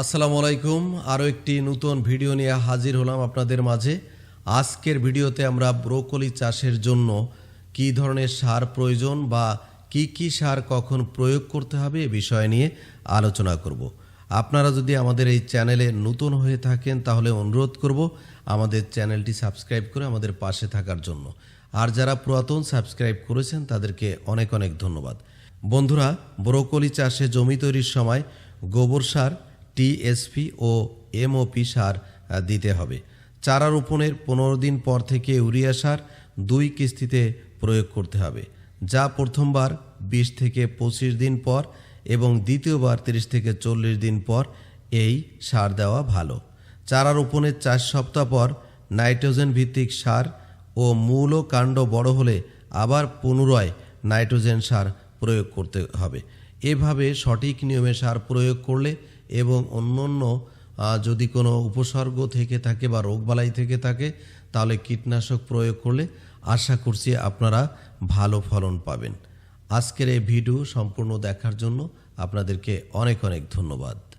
আসসালামু আলাইকুম। আরও একটি নতুন ভিডিও নিয়ে হাজির হলাম আপনাদের মাঝে। আজকের ভিডিওতে আমরা ব্রোকলি চাষের জন্য কী ধরনের সার প্রয়োজন বা কি কি সার কখন প্রয়োগ করতে হবে এ বিষয় নিয়ে আলোচনা করব। আপনারা যদি আমাদের এই চ্যানেলে নতুন হয়ে থাকেন তাহলে অনুরোধ করব আমাদের চ্যানেলটি সাবস্ক্রাইব করে আমাদের পাশে থাকার জন্য। আর যারা পুরাতন সাবস্ক্রাইব করেছেন তাদেরকে অনেক অনেক ধন্যবাদ। বন্ধুরা, ব্রোকলি চাষে জমি তৈরির সময় গোবর সার টিএসপি ও এমওপি সার দিতে হবে। চারা রোপণের পনেরো দিন পর থেকে ইউরিয়া সার দুই কিস্তিতে প্রয়োগ করতে হবে, যা প্রথমবার বিশ থেকে পঁচিশ দিন পর এবং দ্বিতীয়বার তিরিশ থেকে চল্লিশ দিন পর এই সার দেওয়া ভালো। চারা রোপণের চার সপ্তাহ পর নাইট্রোজেন ভিত্তিক সার ও মূল কাণ্ড বড় হলে আবার পুনরায় নাইট্রোজেন সার প্রয়োগ করতে হবে। এভাবে সঠিক নিয়মে সার প্রয়োগ করলে এবং অন্য অন্য যদি কোনো উপসর্গ থেকে থাকে বা রোগবালাই থেকে থাকে, তাহলে কীটনাশক প্রয়োগ করলে আশা করছি আপনারা ভালো ফলন পাবেন। আজকের এই ভিডিও সম্পূর্ণ দেখার জন্য আপনাদেরকে অনেক অনেক ধন্যবাদ।